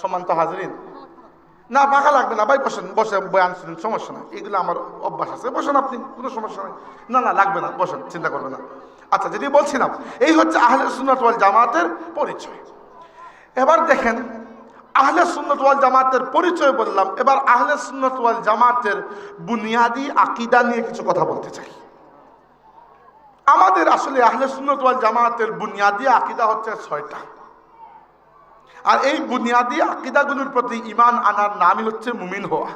সমান তো হাজরিন। না পাখা লাগবে না ভাই বসেন বসে বয়ান শুনেন, সমস্যা নাই। এগুলো আমার অভ্যাস আছে। বসেন আপনি, কোনো সমস্যা নাই। না না, লাগবে না, বসেন, চিন্তা করবে না। আচ্ছা যেটি বলছিলাম, এই হচ্ছে আহলে সুন্নত ওয়াল জামাতের পরিচয়। এবার দেখেন, আহলে সুন্নত ওয়াল জামাতের পরিচয় বললাম। এবার আহলে সুন্নত ওয়াল জামাতের বুনিয়াদি আকিদা নিয়ে কিছু কথা বলতে চাই। আমাদের আসলে আহলে সুন্নত ওয়াল জামাতের বুনিয়াদি আকিদা হচ্ছে ছয়টা। আর এই বুনিয়াদি আকিদাগুলোর প্রতি ইমান আনার নামই হচ্ছে মুমিন হওয়া।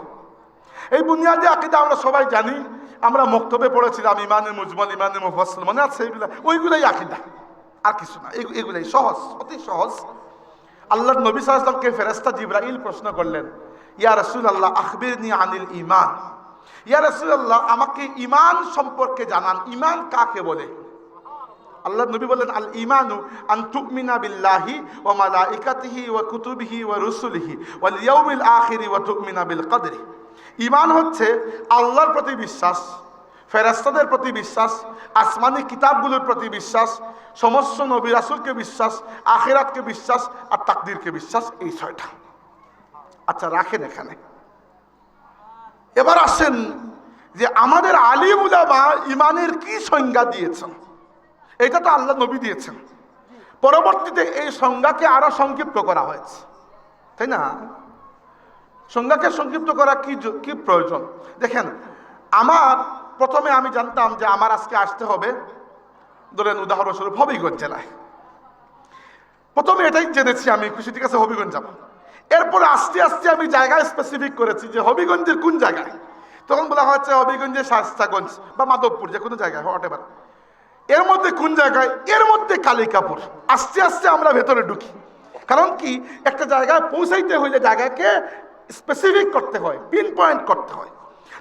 এই বুনিয়াদি আকিদা আমরা সবাই জানি, আমরা মক্তবে পড়েছিলাম ইমানে মুজমল ইমানে মুফাসল মনে আছে এইগুলা? ওইগুলাই আকিদা, আর কিছু না এগুলাই সহজ, অতি সহজ। আল্লাহ নবী সাল্লামকে ফেরেস্তা জিব্রাইল প্রশ্ন করলেন, ইয়া রসুল আল্লাহ আখবিরনি আনিল ইমান ইয়া রসুল আল্লাহ আমাকে ইমান সম্পর্কে জানান। ইমান কাকে বলে? আল্লাহ নবী বললেন, আল ইমানু আন তুমিনা বিল্লাহি ওয়া মালাইকাতিহি ওয়া কুতুবিহি ওয়া রুসুলিহি ওয়াল ইয়াউমিল আখিরি ওয়া তুমিনা বিল কদরি। ইমান হচ্ছে আল্লাহর প্রতি বিশ্বাস ফেরেস্তাদের প্রতি বিশ্বাস, আসমানি কিতাবগুলোর প্রতি বিশ্বাস, সমস্ত নবী রাসুলকে বিশ্বাস, আখিরাতকে বিশ্বাস আর তাকদিরকে বিশ্বাস, এই ছয়টা। আচ্ছা রাখেন এখানে। এবার আসেন যে আমাদের আলিম উলামা ইমানের কি সংজ্ঞা দিয়েছেন? এটা তো আল্লাহ নবী দিয়েছেন। পরবর্তীতে এই সংজ্ঞাকে আরও সংক্ষিপ্ত করা হয়েছে। তাই না? সংজ্ঞাকে সংক্ষিপ্ত করা কি কি প্রয়োজন? দেখেন, আমার প্রথমে আমি জানতাম যে আমার আজকে আসতে হবে, ধরেন উদাহরণস্বরূপ হবিগঞ্জ জেলায়। প্রথমে এটাই জেনেছি আমি, খুশি, ঠিক আছে, হবিগঞ্জ যাব। এরপরে আস্তে আস্তে আমি জায়গায় স্পেসিফিক করেছি যে হবিগঞ্জের কোন জায়গায়। তখন বলা হচ্ছে হবিগঞ্জের শাস্তাগঞ্জ বা মাধবপুর, যে কোনো জায়গায় এভার। এর মধ্যে কোন জায়গায়? এর মধ্যে কালিকাপুর আস্তে আস্তে আমরা ভেতরে ঢুকি। কারণ কি? একটা জায়গায় পৌঁছাইতে হইলে জায়গাকে স্পেসিফিক করতে হয় পিন পয়েন্ট করতে হয়।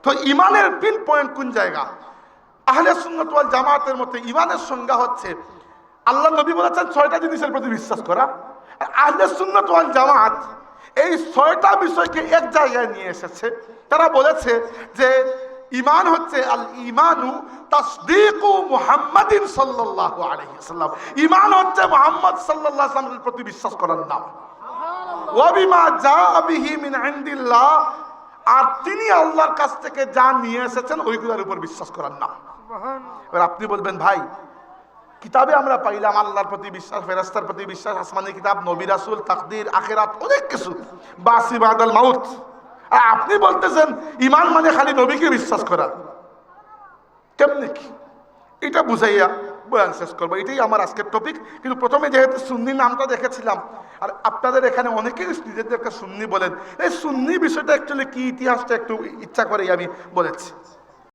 তো ইমানের পিন পয়েন্ট কোন জায়গা? আহলে সুন্নত ওয়াল জামাতের মধ্যে ইমানের সংজ্ঞা হচ্ছে, আল্লাহ নবী বলেছেন ছয়টা জিনিসের প্রতি বিশ্বাস করা। আর আহলে সুন্নত ওয়াল জামাত এই ছয়টা বিষয়কে এক জায়গায় নিয়ে এসেছে। তারা বলেছে যে ইমান হচ্ছে আল ইমানু তাসদিকু মুহাম্মাদিন সাল্লাল্লাহু আলাইহি সাল্লাম ইমান হচ্ছে মুহাম্মদ সাল্লাল্লাহু আলাইহি প্রতি বিশ্বাস করার নাম। ওয়াবিমা যা বিহি মিন ইনদিল্লাহ। আর তিনি আল্লাহর কাছ থেকে যা নিয়ে এসেছেন ওইগুলোর উপর বিশ্বাস করার নাম। এবার আপনি বলবেন ভাই কিতাবে আমরা পাইলাম আল্লাহর প্রতি বিশ্বাস ফেরাস্তার প্রতি বিশ্বাস আসমানি কিতাব নবী রাসুল তাকদির আখেরাত অনেক কিছু। বাসি বাদাল মাউত। আর আপনি বলতেছেন, ইমান মানে খালি নবীকে বিশ্বাস করা। কেমনি কি? এটা বুঝাইয়া বয়ান শেষ করব। এটাই আমার আজকের টপিক কিন্তু প্রথমে যেহেতু সুন্নি নামটা দেখেছিলাম, আর আপনাদের এখানে অনেকেই নিজেদেরকে সুন্নি বলেন, এই সুন্নি বিষয়টা অ্যাকচুয়ালি কি ইতিহাসটা একটু ইচ্ছা করেই আমি বলেছি।